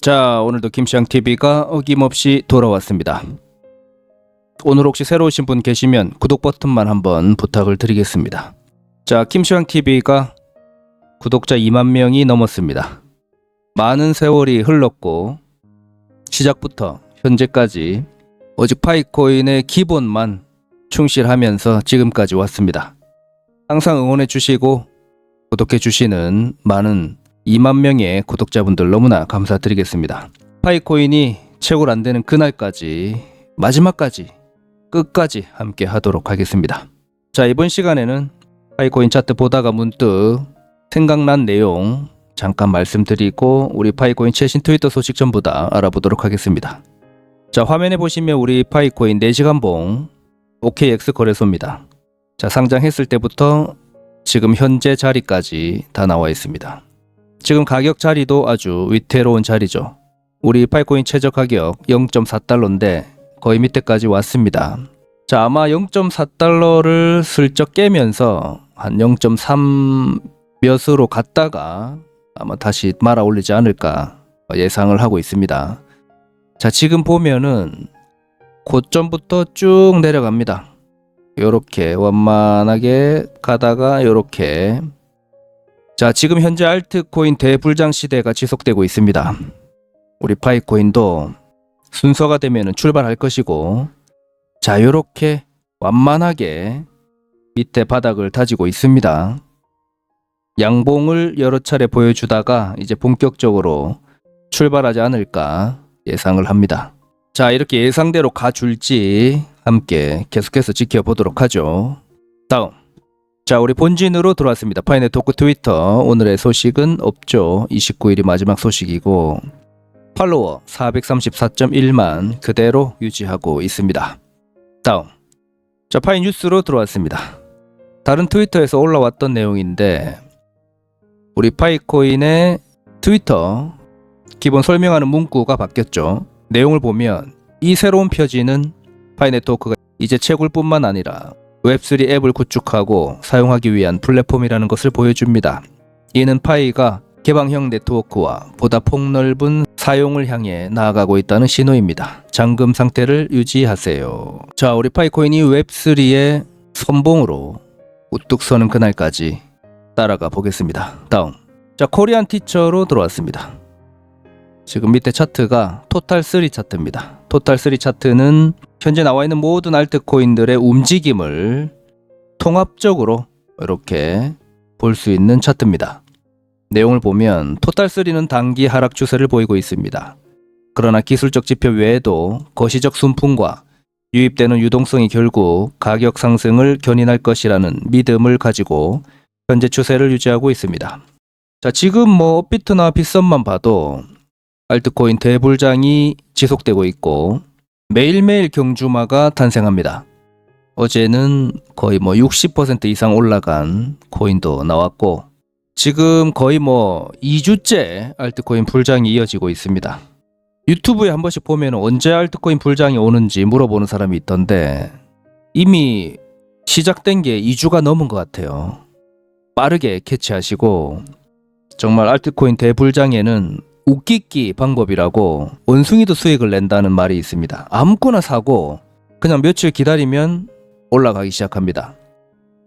자, 오늘도 김시ang TV가 어김없이 돌아왔습니다. 오늘 혹시 새로 오신 분 계시면 구독 버튼만 한번 부탁을 드리겠습니다. 자, 김시ang TV가 구독자 2만 명이 넘었습니다. 많은 세월이 흘렀고 시작부터 현재까지 오직 파이코인의 기본만 충실하면서 지금까지 왔습니다. 항상 응원해 주시고 구독해 주시는 많은 2만 명의 구독자분들 너무나 감사드리겠습니다. 파이코인이 채굴 안 되는 그날까지 마지막까지 끝까지 함께 하도록 하겠습니다. 자, 이번 시간에는 파이코인 차트 보다가 문득 생각난 내용 잠깐 말씀드리고 우리 파이코인 최신 트위터 소식 전부 다 알아보도록 하겠습니다. 자, 화면에 보시면 우리 파이코인 4시간 봉 OKX 거래소입니다. 자, 상장했을 때부터 지금 현재 자리까지 다 나와 있습니다. 지금 가격 자리도 아주 위태로운 자리죠. 우리 파이코인 최저 가격 0.4달러인데 거의 밑에까지 왔습니다. 자, 아마 0.4달러를 슬쩍 깨면서 한 0.3 몇으로 갔다가 아마 다시 말아 올리지 않을까 예상을 하고 있습니다. 자, 지금 보면은 고점부터 쭉 내려갑니다. 요렇게 완만하게 가다가 요렇게 자, 지금 현재 알트코인 대불장 시대가 지속되고 있습니다. 우리 파이코인도 순서가 되면 출발할 것이고 자, 요렇게 완만하게 밑에 바닥을 다지고 있습니다. 양봉을 여러 차례 보여주다가 이제 본격적으로 출발하지 않을까 예상을 합니다. 자, 이렇게 예상대로 가줄지 함께 계속해서 지켜보도록 하죠. 다음. 자, 우리 본진으로 돌아왔습니다. 파이네 토크 트위터. 오늘의 소식은 없죠. 29일이 마지막 소식이고, 팔로워 434.1만 그대로 유지하고 있습니다. 다음. 자, 파이 뉴스로 들어왔습니다. 다른 트위터에서 올라왔던 내용인데, 우리 파이코인의 트위터 기본 설명하는 문구가 바뀌었죠. 내용을 보면 이 새로운 표지는 파이 네트워크가 이제 채굴뿐만 아니라 웹3 앱을 구축하고 사용하기 위한 플랫폼이라는 것을 보여줍니다. 이는 파이가 개방형 네트워크와 보다 폭넓은 사용을 향해 나아가고 있다는 신호입니다. 잠금 상태를 유지하세요. 자, 우리 파이코인이 웹3의 선봉으로 우뚝 서는 그날까지 따라가 보겠습니다. 다음. 자, 코리안 티처로 들어왔습니다. 지금 밑에 차트가 토탈 3 차트입니다. 토탈 3 차트는 현재 나와 있는 모든 알트코인들의 움직임을 통합적으로 이렇게 볼 수 있는 차트입니다. 내용을 보면 토탈 3는 단기 하락 추세를 보이고 있습니다. 그러나 기술적 지표 외에도 거시적 순풍과 유입되는 유동성이 결국 가격 상승을 견인할 것이라는 믿음을 가지고 현재 추세를 유지하고 있습니다. 자, 지금 뭐 업비트나 빗썸만 봐도 알트코인 대불장이 지속되고 있고 매일매일 경주마가 탄생합니다. 어제는 거의 뭐 60% 이상 올라간 코인도 나왔고 지금 거의 뭐 2주째 알트코인 불장이 이어지고 있습니다. 유튜브에 한 번씩 보면 언제 알트코인 불장이 오는지 물어보는 사람이 있던데 이미 시작된 게 2주가 넘은 것 같아요. 빠르게 캐치하시고 정말 알트코인 대불장에는 웃기기 방법이라고 원숭이도 수익을 낸다는 말이 있습니다. 아무거나 사고 그냥 며칠 기다리면 올라가기 시작합니다.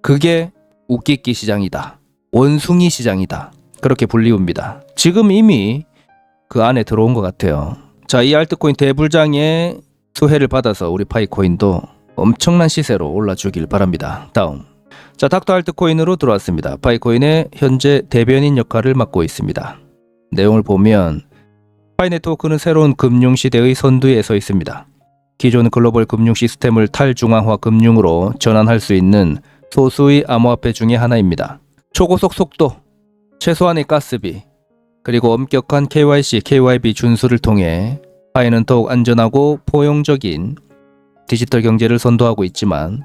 그게 웃기기 시장이다. 원숭이 시장이다. 그렇게 불리웁니다. 지금 이미 그 안에 들어온 것 같아요. 자, 이 알트코인 대불장의 수혜를 받아서 우리 파이코인도 엄청난 시세로 올라주길 바랍니다. 다음. 자, 닥터 알트코인으로 들어왔습니다. 파이코인의 현재 대변인 역할을 맡고 있습니다. 내용을 보면 파이 네트워크는 새로운 금융 시대의 선두에 서 있습니다. 기존 글로벌 금융 시스템을 탈중앙화 금융으로 전환할 수 있는 소수의 암호화폐 중의 하나입니다. 초고속 속도, 최소한의 가스비, 그리고 엄격한 KYC, KYB 준수를 통해 파이는 더욱 안전하고 포용적인 디지털 경제를 선도하고 있지만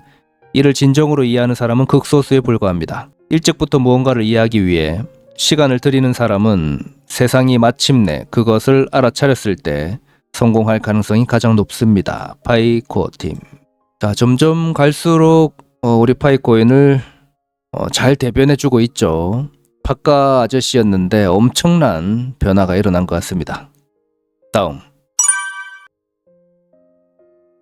이를 진정으로 이해하는 사람은 극소수에 불과합니다. 일찍부터 무언가를 이해하기 위해 시간을 들이는 사람은 세상이 마침내 그것을 알아차렸을 때 성공할 가능성이 가장 높습니다. 파이코 팀. 자, 점점 갈수록 어, 우리 파이코인을 어, 잘 대변해주고 있죠. 파까 아저씨였는데 엄청난 변화가 일어난 것 같습니다. 다음.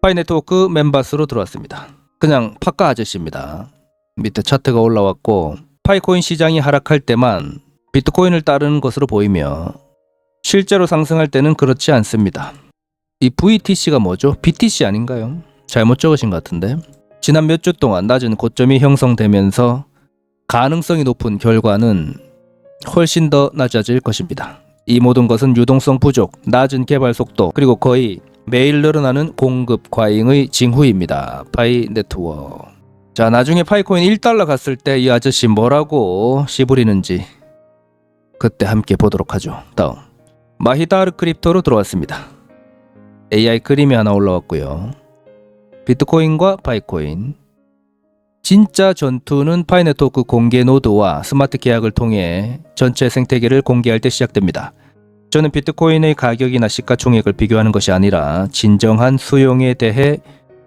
파이네트워크 멤버스로 들어왔습니다. 그냥 파까 아저씨입니다. 밑에 차트가 올라왔고 파이코인 시장이 하락할 때만 비트코인을 따르는 것으로 보이며 실제로 상승할 때는 그렇지 않습니다. 이 VTC가 뭐죠? BTC 아닌가요? 잘못 적으신 것 같은데. 지난 몇 주 동안 낮은 고점이 형성되면서 가능성이 높은 결과는 훨씬 더 낮아질 것입니다. 이 모든 것은 유동성 부족, 낮은 개발 속도, 그리고 거의 매일 늘어나는 공급 과잉의 징후입니다. 파이 네트워크. 자, 나중에 파이코인 1달러 갔을 때 이 아저씨 뭐라고 씨부리는지 그때 함께 보도록 하죠. 다음. 마히다르 크립토로 들어왔습니다. AI 그림이 하나 올라왔고요. 비트코인과 파이코인. 진짜 전투는 파이네트워크 공개 노드와 스마트 계약을 통해 전체 생태계를 공개할 때 시작됩니다. 저는 비트코인의 가격이나 시가총액을 비교하는 것이 아니라 진정한 수용에 대해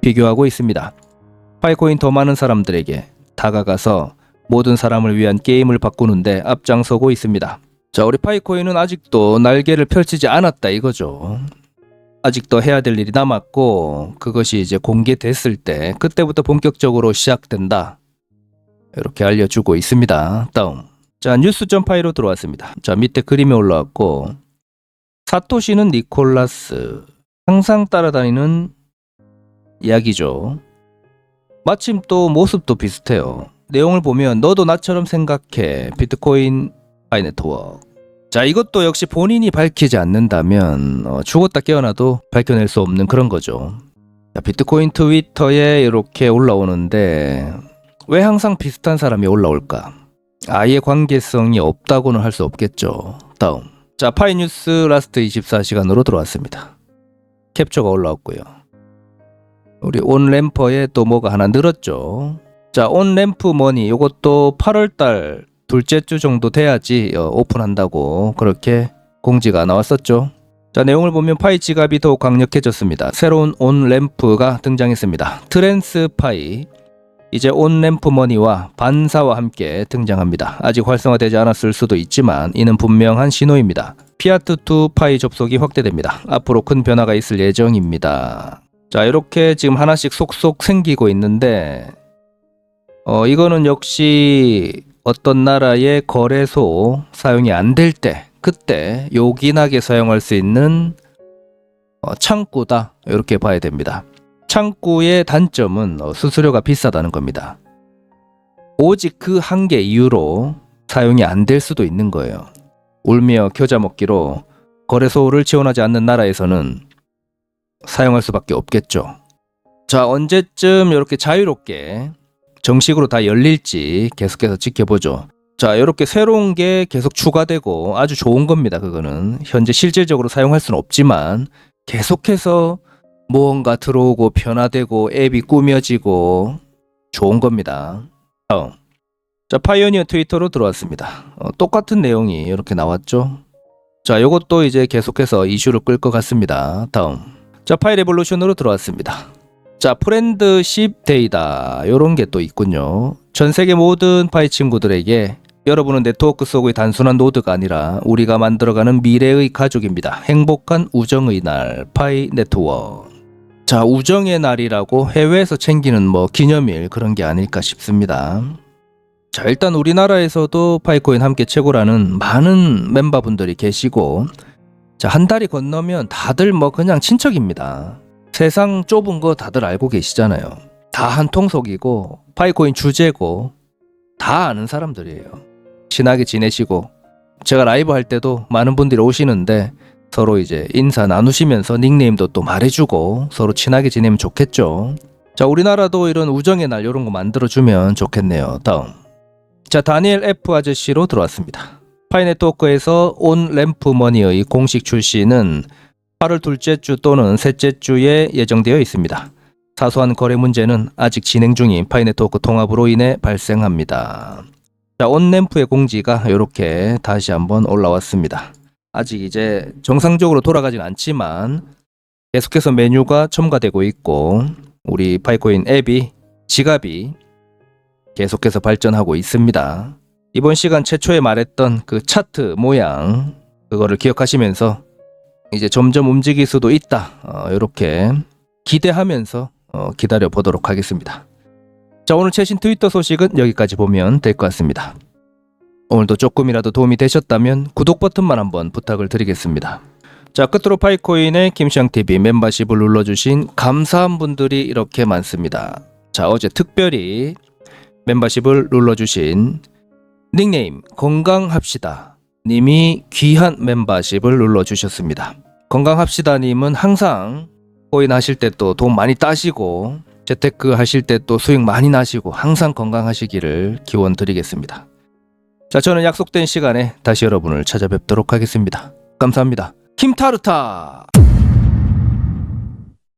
비교하고 있습니다. 파이코인 더 많은 사람들에게 다가가서 모든 사람을 위한 게임을 바꾸는데 앞장서고 있습니다. 자, 우리 파이코인은 아직도 날개를 펼치지 않았다 이거죠. 아직도 해야 될 일이 남았고 그것이 이제 공개됐을 때 그때부터 본격적으로 시작된다. 이렇게 알려주고 있습니다. 다음. 자, 뉴스 점파이로 들어왔습니다. 자, 밑에 그림이 올라왔고 사토시는 니콜라스 항상 따라다니는 이야기죠. 마침 또 모습도 비슷해요. 내용을 보면 너도 나처럼 생각해. 비트코인 파이네트워크. 자, 이것도 역시 본인이 밝히지 않는다면 어, 죽었다 깨어나도 밝혀낼 수 없는 그런 거죠. 자, 비트코인 트위터에 이렇게 올라오는데 왜 항상 비슷한 사람이 올라올까? 아예 관계성이 없다고는 할 수 없겠죠. 다음. 자, 파이뉴스 라스트 24시간으로 들어왔습니다. 캡처가 올라왔고요. 우리 온 램퍼에 또 뭐가 하나 늘었죠. 자, 온 램프 머니 요것도 8월 달 둘째 주 정도 돼야지 어, 오픈한다고 그렇게 공지가 나왔었죠. 자, 내용을 보면 파이 지갑이 더욱 강력해졌습니다. 새로운 온 램프가 등장했습니다. 트랜스 파이. 이제 온 램프 머니와 반사와 함께 등장합니다. 아직 활성화되지 않았을 수도 있지만 이는 분명한 신호입니다. 피아트 투 파이 접속이 확대됩니다. 앞으로 큰 변화가 있을 예정입니다. 자, 이렇게 지금 하나씩 속속 생기고 있는데 어, 이거는 역시 어떤 나라의 거래소 사용이 안 될 때 그때 요긴하게 사용할 수 있는 어, 창구다 이렇게 봐야 됩니다. 창구의 단점은 어, 수수료가 비싸다는 겁니다. 오직 그 한 개 이유로 사용이 안 될 수도 있는 거예요. 울며 겨자 먹기로 거래소를 지원하지 않는 나라에서는 사용할 수밖에 없겠죠. 자, 언제쯤 이렇게 자유롭게 정식으로 다 열릴지 계속해서 지켜보죠. 자, 이렇게 새로운 게 계속 추가되고 아주 좋은 겁니다. 그거는 현재 실질적으로 사용할 수는 없지만 계속해서 무언가 들어오고 변화되고 앱이 꾸며지고 좋은 겁니다. 다음. 자, 파이오니어 트위터로 들어왔습니다. 어, 똑같은 내용이 이렇게 나왔죠. 자, 이것도 이제 계속해서 이슈를 끌 것 같습니다. 다음. 자, 파이 레볼루션으로 들어왔습니다. 자, 프렌드십 데이다. 요런 게 또 있군요. 전 세계 모든 파이 친구들에게 여러분은 네트워크 속의 단순한 노드가 아니라 우리가 만들어가는 미래의 가족입니다. 행복한 우정의 날, 파이 네트워크. 자, 우정의 날이라고 해외에서 챙기는 뭐 기념일 그런 게 아닐까 싶습니다. 자, 일단 우리나라에서도 파이코인 함께 최고라는 많은 멤버분들이 계시고, 자, 한 달이 건너면 다들 뭐 그냥 친척입니다. 세상 좁은 거 다들 알고 계시잖아요. 다 한 통속이고, 파이코인 주제고, 다 아는 사람들이에요. 친하게 지내시고, 제가 라이브 할 때도 많은 분들이 오시는데, 서로 이제 인사 나누시면서 닉네임도 또 말해주고, 서로 친하게 지내면 좋겠죠. 자, 우리나라도 이런 우정의 날 이런 거 만들어주면 좋겠네요. 다음. 자, 다니엘 F 아저씨로 들어왔습니다. 파이네트워크에서 온 램프 머니의 공식 출시는 8월 둘째 주 또는 셋째 주에 예정되어 있습니다. 사소한 거래 문제는 아직 진행 중인 파이네트워크 통합으로 인해 발생합니다. 자, 온 램프의 공지가 이렇게 다시 한번 올라왔습니다. 아직 이제 정상적으로 돌아가진 않지만 계속해서 메뉴가 첨가되고 있고 우리 파이코인 앱이 지갑이 계속해서 발전하고 있습니다. 이번 시간 최초에 말했던 그 차트 모양 그거를 기억하시면서 이제 점점 움직일 수도 있다. 어, 이렇게 기대하면서 어, 기다려 보도록 하겠습니다. 자 오늘 최신 트위터 소식은 여기까지 보면 될 것 같습니다. 오늘도 조금이라도 도움이 되셨다면 구독 버튼만 한번 부탁을 드리겠습니다. 자 끝으로 파이코인의 김시영TV 멤버십을 눌러주신 감사한 분들이 이렇게 많습니다. 자 어제 특별히 멤버십을 눌러주신 닉네임 건강합시다 님이 귀한 멤버십을 눌러주셨습니다. 건강합시다님은 항상 코인 하실 때 또 돈 많이 따시고 재테크 하실 때 또 수익 많이 나시고 항상 건강하시기를 기원 드리겠습니다. 자, 저는 약속된 시간에 다시 여러분을 찾아뵙도록 하겠습니다. 감사합니다. 김타르타!